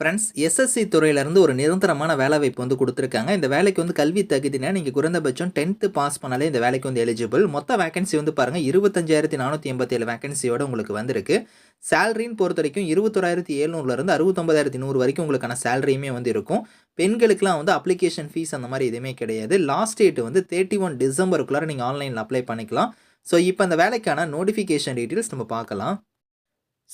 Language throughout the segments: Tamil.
ஃப்ரெண்ட்ஸ் எஸ்எஸ்சி துறையிலேருந்து ஒரு நிரந்தரமான வேலைவாய்ப்பு வந்து கொடுத்துருக்காங்க. இந்த வேலைக்கு வந்து கல்வி தகுதினா நீங்கள் குறைந்தபட்சம் டென்த்து பாஸ் பண்ணாலே இந்த வேலைக்கு வந்து எலிஜிபிள் மொத்த வேகன்சி வந்து பாருங்கள் இருபத்தஞ்சாயிரத்தி நானூற்றி எண்பத்தேழு வேகன்சியோட உங்களுக்கு வந்திருக்கு. சேலரின்னு பொறுத்த வரைக்கும் இருபத்தொராயிரத்தி ஏழ்நூறுலேருந்து அறுபத்தொம்பதாயிரத்தி நூறு வரைக்கும் உங்களுக்கான சேலரியுமே வந்து இருக்கும். பெண்களுக்குலாம் வந்து அப்ளிகேஷன் ஃபீஸ் அந்த மாதிரி எதுவுமே கிடையாது. லாஸ்ட் டேட் வந்து தேர்ட்டி ஒன் டிசம்பருக்குள்ளார நீங்கள் ஆன்லைனில் அப்ளை பண்ணிக்கலாம். ஸோ இப்போ அந்த வேலைக்கான நோட்டிஃபிகேஷன் டீட்டெயில்ஸ் நம்ம பார்க்கலாம்.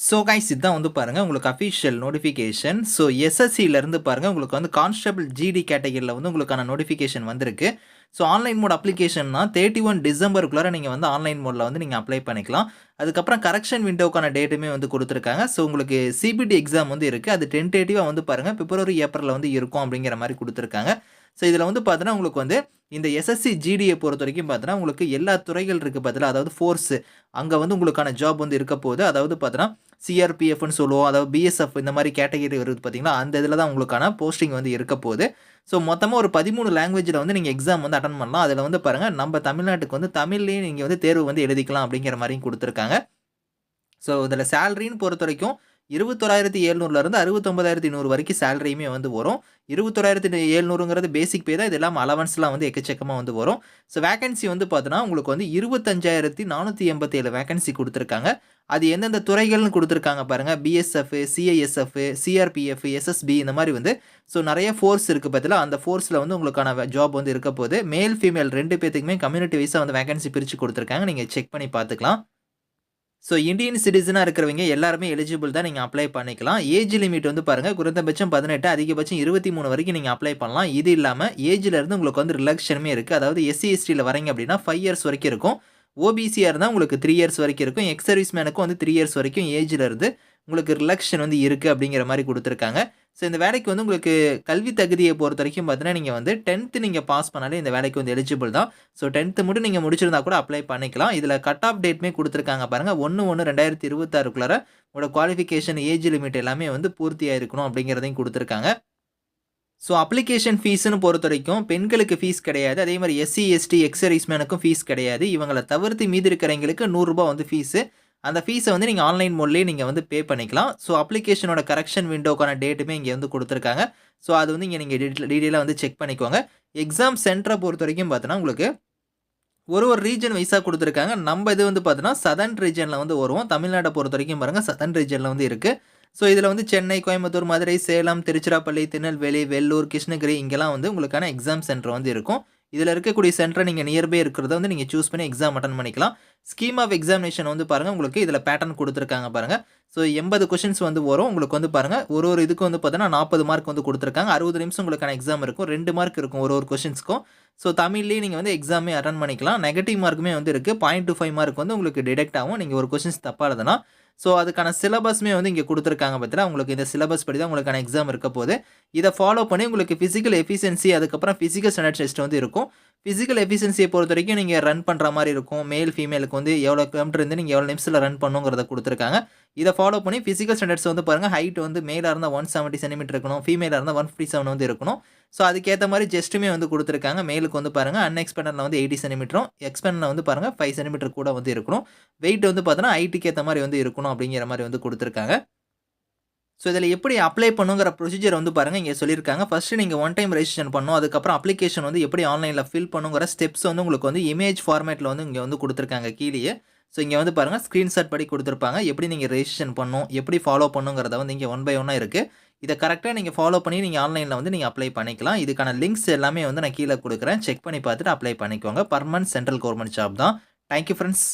ஸோ கைஸ் இதுதான் வந்து பாருங்கள் உங்களுக்கு அஃபிஷியல் நோட்டிஃபிகேஷன் ஸோ எஸ்எஸ்சியிலேருந்து பாருங்கள் உங்களுக்கு வந்து கான்ஸ்டபிள் ஜிடி கேட்டகரியில் வந்து உங்களுக்கான நோட்டிஃபிகேஷன் வந்திருக்கு. ஸோ ஆன்லைன் மோட் அப்ளிகேஷன்னா தேர்ட்டி ஒன் டிசம்பருக்குள்ளார நீங்கள் வந்து ஆன்லைன் மோடில் வந்து நீங்கள் அப்ளை பண்ணிக்கலாம். அதுக்கப்புறம் கரெக்ஷன் விண்டோக்கான டேட்டுமே வந்து கொடுத்துருக்காங்க. ஸோ உங்களுக்கு சிபிடி எக்ஸாம் வந்து இருக்குது அது டென்டேட்டிவாக வந்து பாருங்கள் பிப்ரவரி ஏப்ரலில் வந்து இருக்கும் அப்படிங்கிற மாதிரி கொடுத்துருக்காங்க. ஸோ இதில் வந்து பார்த்தோன்னா உங்களுக்கு வந்து இந்த எஸ்எஸ்சி ஜிடியை பொறுத்த வரைக்கும் பார்த்தோன்னா உங்களுக்கு எல்லா துறைகள் இருக்குது பார்த்தீங்கன்னா அதாவது ஃபோர்ஸு அங்கே வந்து உங்களுக்கான ஜாப் வந்து இருக்க போகுது. அதாவது பார்த்தோன்னா சிஆர்பிஎஃப்னு சொல்லுவோம். அதாவது பிஎஸ்எஃப் இந்த மாதிரி கேட்டகரி வருது பார்த்தீங்கன்னா அந்த இதில் தான் உங்களுக்கான போஸ்டிங் வந்து இருக்க போகுது. ஸோ மொத்தமாக ஒரு பதிமூணு லாங்குவேஜில் வந்து நீங்கள் எக்ஸாம் வந்து அட்டன் பண்ணலாம். அதில் வந்து பாருங்கள் நம்ம தமிழ்நாட்டுக்கு வந்து தமிழ்லேயே நீங்கள் வந்து தேர்வு வந்து எழுதிக்கலாம் அப்படிங்கிற மாதிரியும் கொடுத்துருக்காங்க. ஸோ இதில் சேலரின்னு பொறுத்த வரைக்கும் இருபத்தொராயிரத்தி எழுநூறுலேருந்து அறுபத்தொம்பதாயிரத்தி நூறு வரைக்கும் சேலரியுமே வந்து வரும். இருபத்தொராயிரத்தி எழுநூறுங்கிறது பேசிக் பே தான். இது இல்லாமல் அலவன்ஸ்லாம் வந்து எக்கச்சக்கமாக வந்து வரும். ஸோ வேகன்சி வந்து பார்த்தோன்னா உங்களுக்கு வந்து இருபத்தஞ்சாயிரத்தி நானூற்றி எண்பத்தேழு வேகன்சி கொடுத்துருக்காங்க. அது எந்தெந்த துறைகள்னு கொடுத்துருக்காங்க பாருங்கள் பிஎஸ்எஃப் சிஐஎஸ்எஃப் சிஆர்பிஎஃப் எஸ்எஸ்பி இந்த மாதிரி வந்து. ஸோ நிறைய ஃபோர்ஸ் இருக்குது பார்த்தீங்களா அந்த ஃபோர்ஸில் வந்து உங்களுக்கான ஜாப் வந்து இருக்க போது மேல் ஃபீமேல் ரெண்டு பேர்த்துக்குமே கம்யூனிட்டி வைஸாக வந்து வேகன்சி பிரித்து கொடுத்துருக்காங்க. நீங்கள் செக் பண்ணி பார்த்துக்கலாம் ஸோ இந்தியன் சிட்டிசனாக இருக்கிறவங்க எல்லாருமே எலிஜிபிள் தான் நீங்கள் அப்ளை பண்ணிக்கலாம். ஏஜ் லிமிட் வந்து பாருங்கள் குறைந்தபட்சம் பதினெட்டு அதிகபட்சம் இருபத்தி மூணு வரைக்கும் நீங்கள் அப்ளை பண்ணலாம். இது இல்லாமல் ஏஜ்லேருந்து உங்களுக்கு வந்து ரிலாக்ஷனுமே இருக்குது அதாவது எஸ்சி எஸ்டியில் வரீங்க அப்படின்னா ஃபைவ் இயர்ஸ் வரைக்கும் இருக்கும். ஓபிசியாக இருந்தால் உங்களுக்கு த்ரீ இயர்ஸ் வரைக்கும் இருக்கும். எக்ஸ் சர்வீஸ் மேனுக்கும் வந்து த்ரீ இயர்ஸ் வரைக்கும் ஏஜ்லேருந்து உங்களுக்கு ரிலாக்ஷன் வந்து இருக்குது அப்படிங்கிற மாதிரி கொடுத்துருக்காங்க. ஸோ இந்த வேலைக்கு வந்து உங்களுக்கு கல்வி தகுதியை பொறுத்த வரைக்கும் பார்த்தீங்கன்னா நீங்கள் வந்து டென்த்து நீங்கள் பாஸ் பண்ணாலே இந்த வேலைக்கு வந்து எலிஜிபிள் தான். ஸோ டென்த்து மட்டும் நீங்கள் முடிச்சிருந்தா கூட அப்ளை பண்ணிக்கலாம். இதில் கட் ஆஃப் டேட்மே கொடுத்துருக்காங்க பாருங்கள் ஒன்று ஒன்று ரெண்டாயிரத்தி இருபத்தாறுக்குள்ளார உங்களோட குவாலிஃபிகேஷன் ஏஜ் லிமிட் எல்லாமே வந்து பூர்த்தியாக இருக்கணும் அப்படிங்கிறதையும் கொடுத்துருக்காங்க. ஸோ அப்ளிகேஷன் ஃபீஸ்னு பொறுத்த வரைக்கும் பெண்களுக்கு ஃபீஸ் கிடையாது. அதே மாதிரி எஸ்சி எஸ்டி எக்ஸரைஸ்மேனுக்கும் ஃபீஸ் கிடையாது. இவங்களை தவிர்த்து மீதி இருக்கிறவங்களுக்கு நூறுரூபா வந்து ஃபீஸு அந்த ஃபீஸை வந்து நீங்கள் ஆன்லைன் மோட்லேயே நீங்கள் வந்து பே பண்ணிக்கலாம். ஸோ அப்ளிகேஷனோட கரெக்ஷன் விண்டோக்கான டேட்டுமே இங்கே வந்து கொடுத்துருக்காங்க. ஸோ அது வந்து இங்கே நீங்கள் டீட்டெயிலாக வந்து செக் பண்ணிக்கோங்க. எக்ஸாம் சென்டரை பொறுத்த வரைக்கும் பார்த்தோன்னா உங்களுக்கு ஒரு ஒரு ரீஜன் வைஸாக கொடுத்துருக்காங்க. நம்ம இது வந்து பார்த்தோன்னா சதன் ரீஜனில் வந்து வருவோம். தமிழ்நாட்டை பொறுத்த வரைக்கும் பாருங்கள் சதன் ரீஜனில் வந்து இருக்குது ஸோ இதில் வந்து சென்னை கோயம்புத்தூர் மதுரை சேலம் திருச்சிராப்பள்ளி திருநெல்வேலி வெள்ளூர் கிருஷ்ணகிரி இங்கெல்லாம் வந்து உங்களுக்கான எக்ஸாம் சென்டர் வந்து இருக்கும். இதில் இருக்கக்கூடிய சென்டரை நீங்கள் நியர்பை இருக்கிறத வந்து நீங்கள் சூஸ் பண்ணி எக்ஸாம் அட்டன் பண்ணிக்கலாம். ஸ்கீம் ஆஃப் எக்ஸாமினேஷன் வந்து பாருங்கள் உங்களுக்கு இதில் பேட்டர்ன் கொடுத்துருக்காங்க பாருங்கள் ஸோ எண்பது கொஷின்ஸ் வந்து வரும். உங்களுக்கு வந்து பாருங்கள் ஒரு ஒரு இதுக்கு வந்து பார்த்தீங்கன்னா நாற்பது மார்க் வந்து கொடுத்துருக்காங்க. அறுபது நிமிஷம் உங்களுக்கான எக்ஸாம் இருக்கும். ரெண்டு மார்க் இருக்கும் ஒரு ஒரு கொஷின்ஸ்க்கும் ஸோ தமிழ்லேயே நீங்கள் வந்து எக்ஸாமே அட்டன் பண்ணிக்கலாம். நெகட்டிவ் மார்க்குமே வந்து இருக்குது பாயிண்ட் டூ ஃபைவ் மார்க் வந்து உங்களுக்கு டிடெக்ட் ஆகும். நீங்கள் ஒரு கொஷின்ஸ் தப்பாக இருந்தனா ஸோ அதுக்கான சிலபஸ்மே வந்து இங்கே கொடுத்துருக்காங்க பார்த்தீங்கன்னா உங்களுக்கு இந்த சிலபஸ் படி தான் உங்களுக்கான எக்ஸாம் இருக்க போது இதை ஃபாலோ பண்ணி உங்களுக்கு ஃபிசிக்கல் எஃபிஷியன்சி அதுக்கப்புறம் ஃபிசிக்கல் ஸ்டாண்டர்ட் டெஸ்ட் வந்து இருக்கும். ஃபிசிக்கல் எஃபிஷியன்சியை பொறுத்த வரைக்கும் நீங்கள் ரன் பண்ணுற மாதிரி இருக்கும். மேல் ஃபீமேலுக்கு வந்து எவ்வளோ கிலோமீட்டர் இருந்து நீங்கள் எவ்வளோ நிமிஷத்தில் ரன் பண்ணுங்கிறத கொடுத்துருக்காங்க. இதை ஃபாலோ பண்ணி ஃபிசிக்கல் ஸ்டாண்டர்ட்ஸ் வந்து பாருங்கள் ஹைட் வந்து மேலாக இருந்தால் ஒன் செவன்ட்டி சென்டிமீட்டர் இருக்கணும் ஃபீமேலாக இருந்தால் ஒன் ஃபிஃப்டி செவன் வந்து இருக்கணும். ஸோ அதுக்கேற்ற மாதிரி ஜெஸ்ட்டுமே வந்து கொடுத்துருக்காங்க. மேலுக்கு வந்து பாருங்கள் அன்எக்ஸ்பெண்டரில் வந்து எயிட்டி சென்டிமீட்டரும் எக்ஸ்பெண்டில் வந்து பாருங்கள் ஃபைவ் சென்டிமீட்டர் கூட வந்து இருக்கணும். வெயிட் வந்து பார்த்தோன்னா ஹைட்டுக்கு ஏற்ற மாதிரி வந்து இருக்கணும் அப்படிங்கிற மாதிரி வந்து கொடுத்துருக்காங்க. ஸோ இதில் எப்படி அப்ளை பண்ணுங்கிற ப்ரொசீஜர் வந்து பாருங்கள் இங்கே சொல்லியிருக்காங்க. ஃபஸ்ட்டு நீங்கள் ஒன் டைம் ரெஜிஸ்ட்ரேஷன் பண்ணணும் அதுக்கப்புறம் அப்ளிகேஷன் வந்து எப்படி ஆன்லைனில் ஃபில் பண்ணுங்கிற ஸ்டெப்ஸ் வந்து உங்களுக்கு வந்து இமேஜ் ஃபார்மேட்டில் வந்து இங்கே வந்து கொடுத்துருக்காங்க கீழே ஸோ இங்கே வந்து பாருங்கள் ஸ்க்ரீன்ஷாட் படி கொடுத்துருப்பாங்க. எப்படி நீங்கள் ரெஜிஸ்ட்ரேஷன் பண்ணும் எப்படி ஃபாலோ பண்ணுங்கிறத வந்து இங்கே ஒன் பை ஒன்னாக இருக்குது இதை கரெக்டாக நீங்கள் ஃபாலோ பண்ணி நீங்கள் ஆன்லைனில் வந்து நீங்கள் அப்ளை பண்ணிக்கலாம். இதுக்கான லிங்க்ஸ் எல்லாமே வந்து நான் கீழே கொடுக்குறேன். செக் பண்ணி பார்த்துட்டு அப்ளை பண்ணிக்கோங்க. பர்மனன்ட் சென்ட்ரல் கவர்மெண்ட் ஜாப் தான். Thank you friends